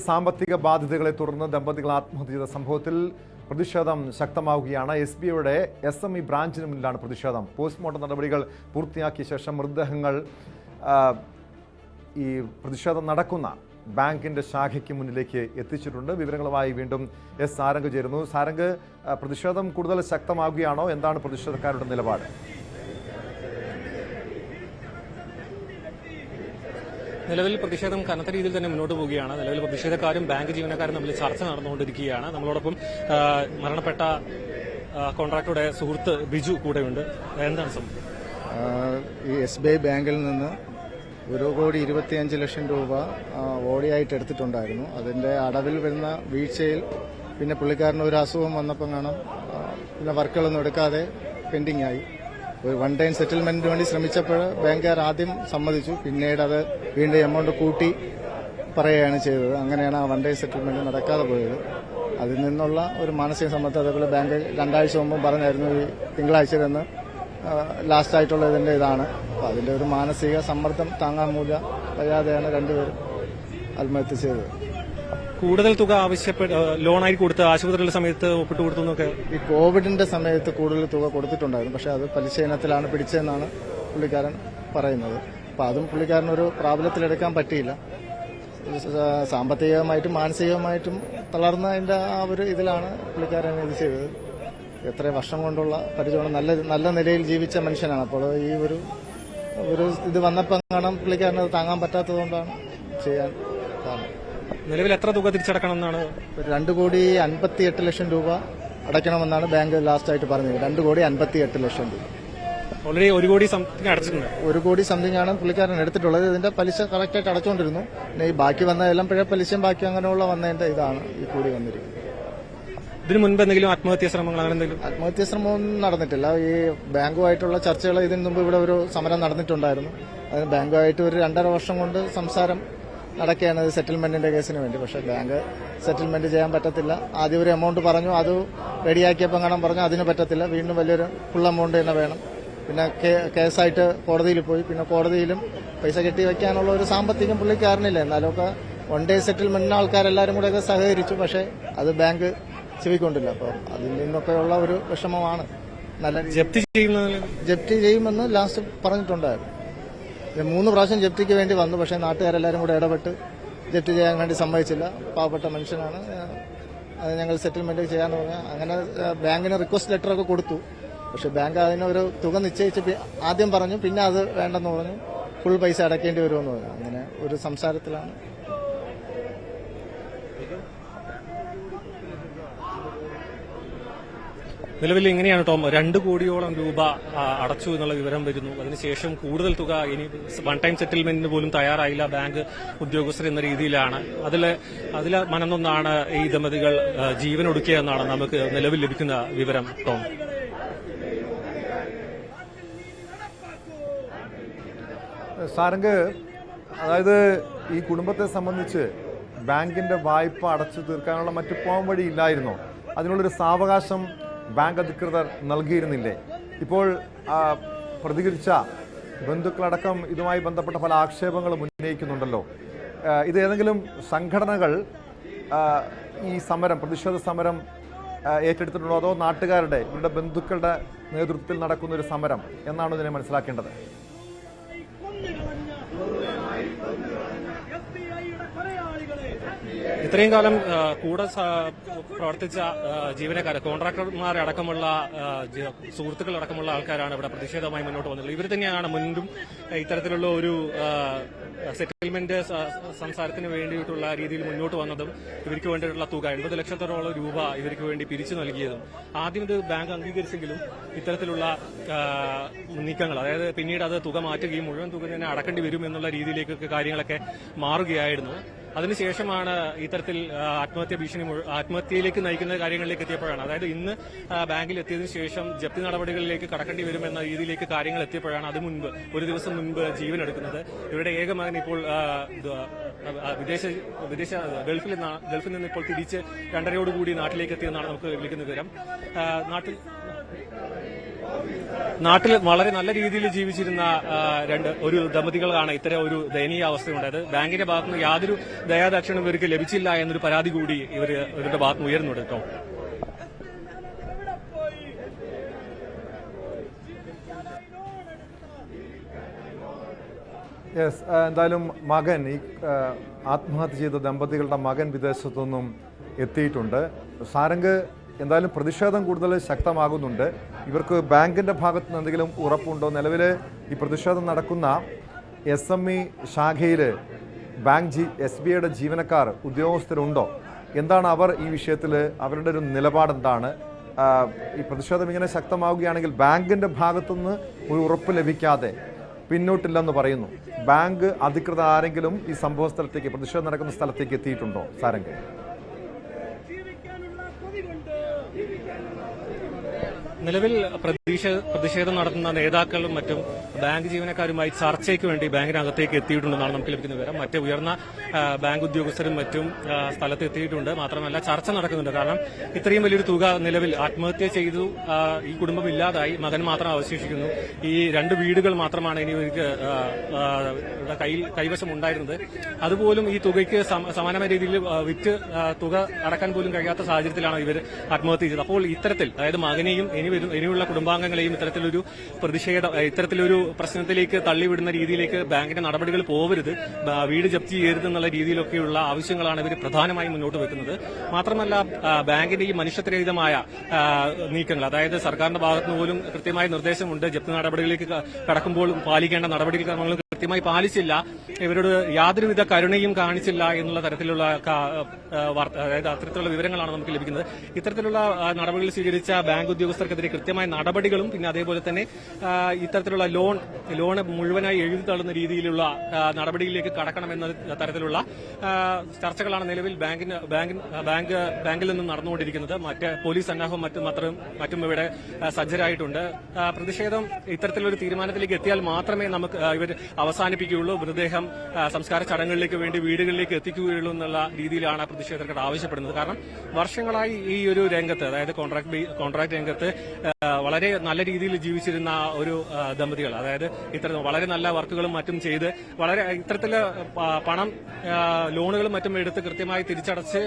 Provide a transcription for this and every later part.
സാമ്പത്തിക ബാധ്യതകളെ തുടർന്ന് ദമ്പതികൾ ആത്മഹത്യ ചെയ്ത സംഭവത്തിൽ പ്രതിഷേധം ശക്തമാവുകയാണ്. എസ് ബി ഐയുടെ എസ് എം ഇ ബ്രാഞ്ചിന് മുന്നിലാണ് പ്രതിഷേധം. പോസ്റ്റ്മോർട്ടം നടപടികൾ പൂർത്തിയാക്കിയ ശേഷം മൃതദേഹങ്ങൾ ഈ പ്രതിഷേധം നടക്കുന്ന ബാങ്കിന്റെ ശാഖയ്ക്ക് മുന്നിലേക്ക് എത്തിച്ചിട്ടുണ്ട്. വിവരങ്ങളുമായി വീണ്ടും എസ് സാരംഗ് ചേരുന്നു. സാരംഗ് പ്രതിഷേധം കൂടുതൽ ശക്തമാവുകയാണോ? എന്താണ് പ്രതിഷേധക്കാരുടെ നിലപാട്? നിലവിൽ പ്രതിഷേധം കനത്ത രീതിയിൽ തന്നെ മുന്നോട്ട് പോവുകയാണ്. നിലവിൽ പ്രതിഷേധക്കാരും ബാങ്ക് ജീവനക്കാരും തമ്മിൽ ചർച്ച നടന്നുകൊണ്ടിരിക്കുകയാണ്. നമ്മളോടൊപ്പം മരണപ്പെട്ട കോൺട്രാക്ടറുടെ സുഹൃത്ത് ബിജു കൂടെയുണ്ട്. എന്താണ് സംഭവം? ഈ എസ് ബി ഐ ബാങ്കിൽ നിന്ന് ഒരു കോടി ഇരുപത്തിയഞ്ച് ലക്ഷം രൂപ ഓടിയായിട്ട് എടുത്തിട്ടുണ്ടായിരുന്നു. അതിന്റെ അടവിൽ വരുന്ന വീഴ്ചയിൽ പിന്നെ പുള്ളിക്കാരന് ഒരു അസുഖം വന്നപ്പോൾ കാണാം പിന്നെ വർക്കുകളൊന്നും എടുക്കാതെ പെൻഡിംഗ് ആയി ഒരു വൺ ടൈം സെറ്റിൽമെന്റിന് വേണ്ടി ശ്രമിച്ചപ്പോൾ ബാങ്കുകാർ ആദ്യം സമ്മതിച്ചു. പിന്നീട് അത് വീണ്ടും എമൗണ്ട് കൂട്ടി പറയുകയാണ് ചെയ്തത്. അങ്ങനെയാണ് ആ വൺ ടൈം സെറ്റിൽമെന്റ് നടക്കാതെ പോയത്. അതിൽ നിന്നുള്ള ഒരു മാനസിക സമ്മർദ്ദം അതേപോലെ ബാങ്ക് രണ്ടാഴ്ച മുമ്പ് പറഞ്ഞായിരുന്നു ഈ തിങ്കളാഴ്ച തന്നെ ലാസ്റ്റ് ആയിട്ടുള്ള ഇതിന്റെ ഇതാണ്. അപ്പൊ അതിന്റെ ഒരു മാനസിക സമ്മർദ്ദം താങ്ങാൻ മൂല വയ്യാതെയാണ് രണ്ടുപേരും ആത്മഹത്യ ചെയ്തത്. കൂടുതൽ തുക ആവശ്യപ്പെട്ട് ലോണായി കൊടുത്ത് ആശുപത്രിയുടെ സമയത്ത് ഒപ്പിട്ട് കൊടുത്തു എന്നൊക്കെ ഈ കോവിഡിന്റെ സമയത്ത് കൂടുതൽ തുക കൊടുത്തിട്ടുണ്ടായിരുന്നു. പക്ഷെ അത് പലിശ ഇനത്തിലാണ് പിടിച്ചതെന്നാണ് പുള്ളിക്കാരൻ പറയുന്നത്. അപ്പൊ അതും പുള്ളിക്കാരനൊരു പ്രാബല്യത്തിലെടുക്കാൻ പറ്റിയില്ല. സാമ്പത്തികമായിട്ടും മാനസികമായിട്ടും തളർന്നതിന്റെ ആ ഒരു ഇതിലാണ് പുള്ളിക്കാരൻ ഇത് ചെയ്തത്. എത്ര വർഷം കൊണ്ടുള്ള പരിചയമാണ്. നല്ല നല്ല നിലയിൽ ജീവിച്ച മനുഷ്യനാണ്. അപ്പോൾ ഈ ഒരു ഒരു ഇത് വന്നപ്പോൾ കാണാൻ പുള്ളിക്കാരൻ അത് താങ്ങാൻ പറ്റാത്തതുകൊണ്ടാണ് ചെയ്യാൻ കാരണം. നിലവിൽ എത്ര തുക തിരിച്ചടക്കണം എന്നാണ്? രണ്ട് കോടി അൻപത്തി എട്ട് ലക്ഷം രൂപ അടയ്ക്കണമെന്നാണ് ബാങ്ക് ലാസ്റ്റ് ആയിട്ട് പറഞ്ഞത്. രണ്ട് കോടി അൻപത്തി എട്ട് ലക്ഷം രൂപ. ഓൾറെഡി ഒരു കോടി സംതിങ് അടച്ചിട്ടുണ്ട്. ഒരു കോടി സംതിങ് ആണ് പുള്ളിക്കാരൻ എടുത്തിട്ടുള്ളത്. ഇതിന്റെ പലിശ കറക്റ്റായിട്ട് അടച്ചുകൊണ്ടിരുന്നു. പിന്നെ ഈ ബാക്കി വന്ന എല്ലാം പിഴ പലിശയും ബാക്കി അങ്ങനെയുള്ള വന്നതിന്റെ ഇതാണ് ഈ കൂടി വന്നിരിക്കുന്നത്. ഇതിനു മുൻപ് എന്തെങ്കിലും ആത്മഹത്യാ ശ്രമങ്ങൾ അങ്ങനെ എന്തെങ്കിലും? ആത്മഹത്യാ ശ്രമമൊന്നും നടന്നിട്ടില്ല. ഈ ബാങ്കുമായിട്ടുള്ള ചർച്ചകൾ ഇതിനു മുമ്പ് ഇവിടെ ഒരു സമരം നടന്നിട്ടുണ്ടായിരുന്നു. അതിന് ബാങ്കുമായിട്ട് ഒരു രണ്ടര വർഷം കൊണ്ട് സംസാരം നടക്കുകയാണ് അത് സെറ്റിൽമെന്റിന്റെ കേസിന് വേണ്ടി. പക്ഷെ ബാങ്ക് സെറ്റിൽമെന്റ് ചെയ്യാൻ പറ്റത്തില്ല. ആദ്യം ഒരു എമൗണ്ട് പറഞ്ഞു അത് റെഡിയാക്കിയപ്പോൾ കാണാൻ പറഞ്ഞു അതിന് പറ്റത്തില്ല. വീണ്ടും വലിയൊരു ഫുൾ എമൗണ്ട് തന്നെ വേണം. പിന്നെ കേസായിട്ട് കോടതിയിൽ പോയി. പിന്നെ കോടതിയിലും പൈസ കെട്ടി വെക്കാനുള്ള ഒരു സാമ്പത്തികം പുള്ളിക്കാരനില്ല എന്നാലൊക്കെ വൺ ഡേ സെറ്റിൽമെന്റിന് ആൾക്കാരെല്ലാരും കൂടെയൊക്കെ സഹകരിച്ചു. പക്ഷേ അത് ബാങ്ക് ചെവിക്കൊണ്ടില്ല. അപ്പോൾ അതിൽ നിന്നൊക്കെയുള്ള ഒരു വിഷമമാണ്. നല്ല ജപ്തി ചെയ്യുന്നതിൽ ജപ്തി ചെയ്യുമെന്ന് ലാസ്റ്റ് പറഞ്ഞിട്ടുണ്ടായിരുന്നു. മൂന്ന് പ്രാവശ്യം ജപ്തിക്ക് വേണ്ടി വന്നു. പക്ഷേ നാട്ടുകാരെല്ലാവരും കൂടെ ഇടപെട്ട് ജപ്തി ചെയ്യാൻ വേണ്ടി സമ്മതിച്ചില്ല. പാവപ്പെട്ട മനുഷ്യനാണ്. അത് ഞങ്ങൾ സെറ്റിൽമെന്റ് ചെയ്യാന്ന് പറഞ്ഞാൽ അങ്ങനെ ബാങ്കിന് റിക്വസ്റ്റ് ലെറ്റർ ഒക്കെ കൊടുത്തു. പക്ഷെ ബാങ്ക് അതിനൊരു തുക നിശ്ചയിച്ച് ആദ്യം പറഞ്ഞു. പിന്നെ അത് വേണ്ടെന്ന് പറഞ്ഞു. ഫുൾ പൈസ അടയ്ക്കേണ്ടി വരുമെന്ന് പറഞ്ഞു. അങ്ങനെ ഒരു സംസാരത്തിലാണ്. നിലവിൽ ഇങ്ങനെയാണ് ടോം രണ്ട് കോടിയോളം രൂപ അടച്ചു എന്നുള്ള വിവരം വരുന്നു. അതിനുശേഷം കൂടുതൽ തുക ഇനി വൺ ടൈം സെറ്റിൽമെന്റിന് പോലും തയ്യാറായില്ല ബാങ്ക് ഉദ്യോഗസ്ഥർ എന്ന രീതിയിലാണ്. അതിൽ അതിൽ മനന്നൊന്നാണ് ഈ ദമ്പതികൾ ഒടുക്കുക എന്നാണ് നമുക്ക് നിലവിൽ ലഭിക്കുന്ന വിവരം ടോം. സാരംഗ് അതായത് ഈ കുടുംബത്തെ സംബന്ധിച്ച് ബാങ്കിന്റെ വായ്പ അടച്ചു തീർക്കാനുള്ള മറ്റു പോകാൻ വഴി ഇല്ലായിരുന്നോ അതിനുള്ളൊരു സാവകാശം ബാങ്ക് അധികൃതർ നൽകിയിരുന്നില്ലേ? ഇപ്പോൾ പ്രതികരിച്ച ബന്ധുക്കളടക്കം ഇതുമായി ബന്ധപ്പെട്ട പല ആക്ഷേപങ്ങളും ഉന്നയിക്കുന്നുണ്ടല്ലോ. ഇത് ഏതെങ്കിലും സംഘടനകൾ ഈ സമരം പ്രതിഷേധ സമരം ഏറ്റെടുത്തിട്ടുണ്ടോ അതോ നാട്ടുകാരുടെ ഇവരുടെ ബന്ധുക്കളുടെ നേതൃത്വത്തിൽ നടക്കുന്ന ഒരു സമരം എന്നാണ് ഇതിനെ മനസ്സിലാക്കേണ്ടത്? ഇത്രയും കാലം കൂടെ പ്രവർത്തിച്ച ജീവനക്കാർ കോൺട്രാക്ടർമാരെ അടക്കമുള്ള ആ, ജ- സുഹൃത്തുക്കളടക്കമുള്ള ആൾക്കാരാണ് ഇവിടെ പ്രതിഷേധവുമായി മുന്നോട്ട് വന്നത് ഇവർ തന്നെയാണ് മുൻപും ഇത്തരത്തിലുള്ള ഒരു സെറ്റിൽമെന്റ് സംസാരത്തിന് വേണ്ടിയിട്ടുള്ള രീതിയിൽ മുന്നോട്ട് വന്നതും ഇവർക്ക് വേണ്ടിയിട്ടുള്ള തുക എൺപത് ലക്ഷത്തോളം രൂപ ഇവർക്ക് വേണ്ടി പിരിച്ചു നൽകിയതും ആദ്യം ഇത് ബാങ്ക് അംഗീകരിച്ചെങ്കിലും ഇത്തരത്തിലുള്ള നീക്കങ്ങൾ അതായത് പിന്നീട് അത് തുക മാറ്റുകയും മുഴുവൻ തുക തന്നെ അടക്കേണ്ടി വരും എന്നുള്ള രീതിയിലേക്കൊക്കെ കാര്യങ്ങളൊക്കെ മാറുകയായിരുന്നു. അതിനുശേഷമാണ് ഇത്തരത്തിൽ ആത്മഹത്യ ഭീഷണി ആത്മഹത്യയിലേക്ക് നയിക്കുന്ന കാര്യങ്ങളിലേക്ക് എത്തിയപ്പോഴാണ്. അതായത് ഇന്ന് ബാങ്കിൽ എത്തിയതിനു ശേഷം ജപ്തി നടപടികളിലേക്ക് കടക്കേണ്ടി വരുമെന്ന രീതിയിലേക്ക് കാര്യങ്ങൾ എത്തിയപ്പോഴാണ് അത് മുൻപ് ഒരു ദിവസം മുൻപ് ജീവൻ എടുക്കുന്നത്. ഇവരുടെ ഏക മകൻ ഇപ്പോൾ വിദേശ വിദേശ ഗൾഫിൽ ഗൾഫിൽ നിന്ന് ഇപ്പോൾ തിരിച്ച് രണ്ടരയോടുകൂടി നാട്ടിലേക്ക് എത്തിയെന്നാണ് നമുക്ക് ലഭിക്കുന്ന വിവരം. നാട്ടിൽ നാട്ടിൽ വളരെ നല്ല രീതിയിൽ ജീവിച്ചിരുന്ന രണ്ട് ഒരു ദമ്പതികളാണ് ഇത്തരം ഒരു ദയനീയ അവസ്ഥയുണ്ടായത്. ബാങ്കിന്റെ ഭാഗത്തുനിന്ന് യാതൊരു ദയാദക്ഷിണം ഇവർക്ക് ലഭിച്ചില്ല എന്നൊരു പരാതി കൂടി ഇവർ ഇവരുടെ ഭാഗത്തുനിന്ന് ഉയർന്നുണ്ട് കേട്ടോ. യെസ് എന്തായാലും മകൻ ഈ ആത്മഹത്യ ചെയ്ത ദമ്പതികളുടെ മകൻ വിദേശത്തു നിന്നും എത്തിയിട്ടുണ്ട്. സാരംഗ് എന്തായാലും പ്രതിഷേധം കൂടുതൽ ശക്തമാകുന്നുണ്ട്. ഇവർക്ക് ബാങ്കിന്റെ ഭാഗത്ത് നിന്ന് എന്തെങ്കിലും ഉറപ്പുണ്ടോ? നിലവിൽ ഈ പ്രതിഷേധം നടക്കുന്ന എസ് എം ഇ ശാഖയിൽ ബാങ്ക് ജി എസ് ബി ഐയുടെ ജീവനക്കാർ ഉദ്യോഗസ്ഥരുണ്ടോ? എന്താണ് അവർ ഈ വിഷയത്തിൽ അവരുടെ ഒരു നിലപാട് എന്താണ് ഈ പ്രതിഷേധം ഇങ്ങനെ ശക്തമാവുകയാണെങ്കിൽ ബാങ്കിന്റെ ഭാഗത്തുനിന്ന് ഒരു ഉറപ്പ് ലഭിക്കാതെ പിന്നോട്ടില്ലെന്ന് പറയുന്നു. ബാങ്ക് അധികൃതർ ആരെങ്കിലും ഈ സംഭവ സ്ഥലത്തേക്ക് പ്രതിഷേധം നടക്കുന്ന സ്ഥലത്തേക്ക് എത്തിയിട്ടുണ്ടോ? സാരംഗ്. നിലവിൽ പ്രതിഷേ പ്രതിഷേധം നടത്തുന്ന നേതാക്കളും മറ്റും ബാങ്ക് ജീവനക്കാരുമായി ചർച്ചയ്ക്ക് വേണ്ടി ബാങ്കിനകത്തേക്ക് എത്തിയിട്ടുണ്ടെന്നാണ് നമുക്ക് ലഭിക്കുന്ന വിവരം. മറ്റ് ഉയർന്ന ബാങ്ക് ഉദ്യോഗസ്ഥരും മറ്റും സ്ഥലത്ത് എത്തിയിട്ടുണ്ട് മാത്രമല്ല ചർച്ച നടക്കുന്നുണ്ട്. കാരണം ഇത്രയും വലിയൊരു തുക നിലവിൽ ആത്മഹത്യ ചെയ്തു. ഈ കുടുംബം ഇല്ലാതായി. മകൻ മാത്രം അവശേഷിക്കുന്നു. ഈ രണ്ട് വീടുകൾ മാത്രമാണ് ഇനി എനിക്ക് കയ്യിൽ കൈവശം ഉണ്ടായിരുന്നത്. അതുപോലും ഈ തുകയ്ക്ക് സമ- സമാനമായ രീതിയിൽ വിറ്റ് തുക അടക്കാൻ പോലും കഴിയാത്ത സാഹചര്യത്തിലാണ് ഇവർ ആത്മഹത്യ ചെയ്തത്. അപ്പോൾ ഇത്തരത്തിൽ അതായത് മകനെയും ഇനി വരും. ഇനിയുള്ള കുടുംബാംഗങ്ങളെയും ഇത്തരത്തിലൊരു പ്രതിഷേധ ഇത്തരത്തിലൊരു പ്രശ്നത്തിലേക്ക് തള്ളിവിടുന്ന രീതിയിലേക്ക് ബാങ്കിന്റെ നടപടികൾ പോവരുത്. വീട് ജപ്തി ചെയ്യരുത് എന്നുള്ള രീതിയിലൊക്കെയുള്ള ആവശ്യങ്ങളാണ് ഇവർ പ്രധാനമായും മുന്നോട്ട് വെക്കുന്നത്. മാത്രമല്ല ബാങ്കിന്റെ ഈ മനുഷ്യത്വരഹിതമായ നീക്കങ്ങൾ അതായത് സർക്കാരിന്റെ ഭാഗത്തുനിന്ന് പോലും കൃത്യമായ നിർദ്ദേശമുണ്ട്. ജപ്തി നടപടികളിലേക്ക് കടക്കുമ്പോൾ പാലിക്കേണ്ട നടപടിക്രമങ്ങൾ കൃത്യമായി പാലിച്ചില്ല. ഇവരോട് യാതൊരുവിധ കരുണയും കാണിച്ചില്ല എന്നുള്ള തരത്തിലുള്ള അതായത് അത്തരത്തിലുള്ള വിവരങ്ങളാണ് നമുക്ക് ലഭിക്കുന്നത്. ഇത്തരത്തിലുള്ള നടപടികൾ സ്വീകരിച്ച ബാങ്ക് ഉദ്യോഗസ്ഥർക്കെതിരെ കൃത്യമായ നടപടികളും പിന്നെ അതേപോലെ തന്നെ ഇത്തരത്തിലുള്ള ലോൺ ലോൺ മുഴുവനായി എഴുതി തള്ളുന്ന രീതിയിലുള്ള നടപടിയിലേക്ക് കടക്കണമെന്ന തരത്തിലുള്ള ചർച്ചകളാണ് നിലവിൽ ബാങ്കിന് ബാങ്ക് ബാങ്കിൽ നിന്നും നടന്നുകൊണ്ടിരിക്കുന്നത്. മറ്റ് പോലീസ് സന്നാഹവും മറ്റും മാത്രം മറ്റും ഇവിടെ സജ്ജരായിട്ടുണ്ട്. പ്രതിഷേധം ഇത്തരത്തിലൊരു തീരുമാനത്തിലേക്ക് എത്തിയാൽ മാത്രമേ നമുക്ക് ഇവർ അവസാനിപ്പിക്കുകയുള്ളൂ. മൃതദേഹം സംസ്കാര ചടങ്ങുകളിലേക്ക് വേണ്ടി വീടുകളിലേക്ക് എത്തിക്കുകയുള്ളൂ എന്നുള്ള രീതിയിലാണ് പ്രതിഷേധക്കാർ ആവശ്യപ്പെടുന്നത്. കാരണം വർഷങ്ങളായി ഈ ഒരു രംഗത്ത് അതായത് കോൺട്രാക്ട് കോൺട്രാക്ട് രംഗത്ത് വളരെ നല്ല രീതിയിൽ ജീവിച്ചിരുന്ന ഒരു ദമ്പതികൾ അതായത് ഇത്തരം വളരെ നല്ല വർക്കുകളും മറ്റും ചെയ്ത് വളരെ ഇത്തരത്തിൽ പണം ലോണുകളും മറ്റും എടുത്ത് കൃത്യമായി തിരിച്ചടച്ച്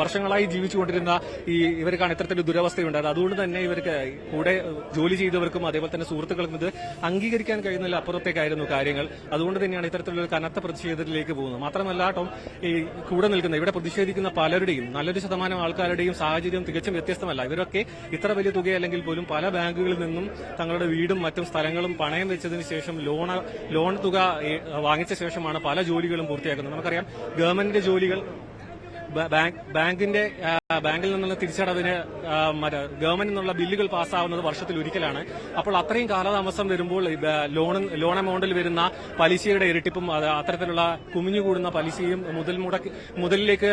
വർഷങ്ങളായി ജീവിച്ചുകൊണ്ടിരുന്ന ഈ ഇവർക്കാണ് ഇത്തരത്തിലൊരു ദുരവസ്ഥയുണ്ടായത് അതുകൊണ്ട് തന്നെ ഇവർക്ക് കൂടെ ജോലി ചെയ്തവർക്കും അതേപോലെ തന്നെ സുഹൃത്തുക്കൾക്കും ഇത് അംഗീകരിക്കാൻ കഴിയുന്നതിൽ അപ്പുറത്തേക്കായിരുന്നു കാര്യങ്ങൾ. അതുകൊണ്ട് തന്നെയാണ് ഇത്തരത്തിലുള്ള കനത്ത പ്രതിഷേധത്തിലേക്ക് പോകുന്നത്. മാത്രമല്ല ടോം ഈ കൂടെ നിൽക്കുന്ന ഇവിടെ പ്രതിഷേധിക്കുന്ന പലരുടെയും നല്ലൊരു ശതമാനം ആൾക്കാരുടെയും സാഹചര്യം തികച്ചും വ്യത്യസ്തമല്ല. ഇവരൊക്കെ ഇത്ര വലിയ തുകയല്ലെങ്കിൽ പോലും പല ബാങ്കുകളിൽ നിന്നും തങ്ങളുടെ വീടും മറ്റും സ്ഥലങ്ങളും പണയം വെച്ചതിന് ശേഷം ലോൺ ലോൺ തുക വാങ്ങിച്ച ശേഷമാണ് പല ജോലികളും പൂർത്തിയാക്കുന്നത്. നമുക്കറിയാം ഗവൺമെന്റിന്റെ ജോലികൾ ബാങ്കിന്റെ ബാങ്കിൽ നിന്നുള്ള തിരിച്ചടവിന് ഗവൺമെന്റിൽ നിന്നുള്ള ബില്ലുകൾ പാസ്സാവുന്നത് വർഷത്തിൽ ഒരിക്കലാണ്. അപ്പോൾ അത്രയും കാലതാമസം വരുമ്പോൾ ലോൺ ലോൺ എമൗണ്ടിൽ വരുന്ന പലിശയുടെ ഇരട്ടിപ്പും അത് അത്തരത്തിലുള്ള കുമിഞ്ഞുകൂടുന്ന പലിശയും മുതൽ മുടക്ക് മുതലിലേക്ക്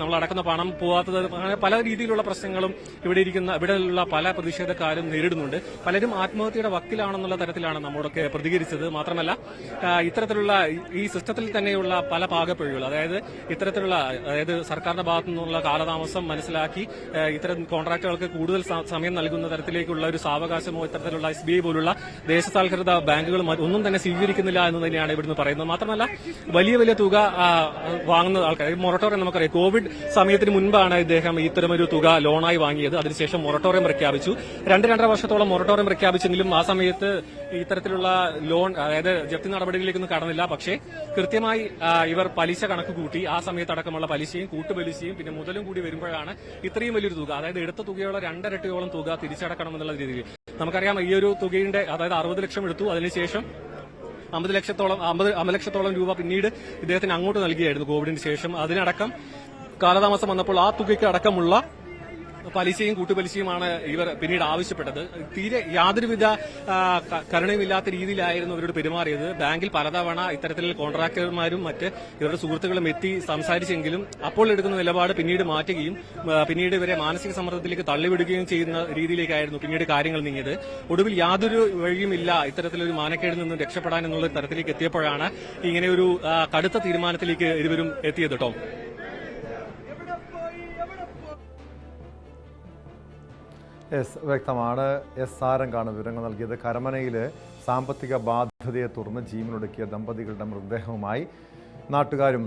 നമ്മൾ അടക്കുന്ന പണം പോവാത്തത് അങ്ങനെ പല രീതിയിലുള്ള പ്രശ്നങ്ങളും ഇവിടെ ഇരിക്കുന്ന ഇവിടെയുള്ള പല പ്രതിഷേധക്കാരും നേരിടുന്നുണ്ട്. പലരും ആത്മഹത്യയുടെ വക്കിലാണെന്നുള്ള തരത്തിലാണ് നമ്മളൊക്കെ പ്രതികരിച്ചത്. മാത്രമല്ല ഇത്തരത്തിലുള്ള ഈ സിസ്റ്റത്തിൽ തന്നെയുള്ള പല പാകപ്പിഴകൾ അതായത് ഇത്തരത്തിലുള്ള അതായത് സർക്കാരിന്റെ ഭാഗത്തു നിന്നുള്ള കാലതാമസം മനസ്സിലാക്കി. ഇത്തരം കോൺട്രാക്ടുകൾക്ക് കൂടുതൽ സമയം നൽകുന്ന തരത്തിലേക്കുള്ള ഒരു സാവകാശമോ ഇത്തരത്തിലുള്ള എസ് ബി ഐ പോലുള്ള ദേശസാൽകൃത ബാങ്കുകൾ ഒന്നും തന്നെ സ്വീകരിക്കുന്നില്ല എന്ന് തന്നെയാണ് ഇവിടുന്ന് പറയുന്നത്. മാത്രമല്ല വലിയ വലിയ തുക വാങ്ങുന്ന ആൾക്കാർ മൊറട്ടോറിയം നമുക്കറിയാം. കോവിഡ് സമയത്തിന് മുൻപാണ് ഇദ്ദേഹം ഇത്തരമൊരു തുക ലോണായി വാങ്ങിയത്. അതിനുശേഷം മൊറട്ടോറിയം പ്രഖ്യാപിച്ചു. രണ്ട് രണ്ടര വർഷത്തോളം മൊറട്ടോറിയം പ്രഖ്യാപിച്ചെങ്കിലും ആ സമയത്ത് ഇത്തരത്തിലുള്ള ലോൺ അതായത് ജപ്തി നടപടികളിലേക്കൊന്നും കടന്നില്ല. പക്ഷേ കൃത്യമായി ഇവർ പലിശ കണക്ക് കൂട്ടി ആ സമയത്തടക്കമുള്ള പലിശയും കൂട്ടുപലിശയും പിന്നെ മുതലും കൂടി വരുമ്പോഴാണ് ഇത്രയും വലിയൊരു തുക. അതായത് എടുത്ത തുകയുള്ള രണ്ടരട്ടിയോളം തുക തിരിച്ചടക്കണം എന്നുള്ള രീതിയിൽ. നമുക്കറിയാം ഈ ഒരു തുകയുടെ അതായത് അറുപത് ലക്ഷം എടുത്തു. അതിനുശേഷം അമ്പത് ലക്ഷത്തോളം അമ്പത് അമ്പത് ലക്ഷത്തോളം രൂപ പിന്നീട് ഇദ്ദേഹത്തിന് അങ്ങോട്ട് നൽകിയായിരുന്നു കോവിഡിന് ശേഷം. അതിനടക്കം കാലതാമസം വന്നപ്പോൾ ആ തുകയ്ക്ക് അടക്കമുള്ള പലിശയും കൂട്ടുപലിശയുമാണ് ഇവർ പിന്നീട് ആവശ്യപ്പെട്ടത്. തീരെ യാതൊരുവിധ കരുണയുമില്ലാത്ത രീതിയിലായിരുന്നു ഇവരോട് പെരുമാറിയത്. ബാങ്കിൽ പലതവണ ഇത്തരത്തിൽ കോൺട്രാക്ടർമാരും മറ്റ് ഇവരുടെ സുഹൃത്തുക്കളും എത്തി സംസാരിച്ചെങ്കിലും അപ്പോൾ എടുക്കുന്ന നിലപാട് പിന്നീട് മാറ്റുകയും പിന്നീട് ഇവരെ മാനസിക സമ്മർദ്ദത്തിലേക്ക് തള്ളിവിടുകയും ചെയ്യുന്ന രീതിയിലേക്കായിരുന്നു പിന്നീട് കാര്യങ്ങൾ നീങ്ങിയത്. ഒടുവിൽ യാതൊരു വഴിയുമില്ല ഇത്തരത്തിലൊരു മാനക്കേടിൽ നിന്നും രക്ഷപ്പെടാൻ എന്നുള്ള തരത്തിലേക്ക് എത്തിയപ്പോഴാണ് ഇങ്ങനെ ഒരു കടുത്ത തീരുമാനത്തിലേക്ക് ഇരുവരും എത്തിയത് കേട്ടോ എസ് വ്യക്തമാണ്. എസ് സാരംഗാണ് വിവരങ്ങൾ നൽകിയത്. കരമനയിൽ സാമ്പത്തിക ബാധ്യതയെ തുടർന്ന് ജീവനൊടുക്കിയ ദമ്പതികളുടെ മൃതദേഹവുമായി നാട്ടുകാരും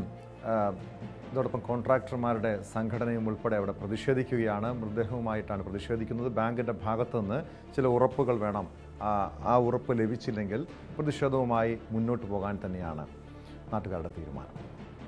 ഇതോടൊപ്പം കോൺട്രാക്ടർമാരുടെ സംഘടനയും ഉൾപ്പെടെ അവിടെ പ്രതിഷേധിക്കുകയാണ്. മൃതദേഹവുമായിട്ടാണ് പ്രതിഷേധിക്കുന്നത്. ബാങ്കിന്റെ ഭാഗത്തുനിന്ന് ചില ഉറപ്പുകൾ വേണം. ആ ഉറപ്പ് ലഭിച്ചില്ലെങ്കിൽ പ്രതിഷേധവുമായി മുന്നോട്ട് പോകാൻ തന്നെയാണ് നാട്ടുകാരുടെ തീരുമാനം.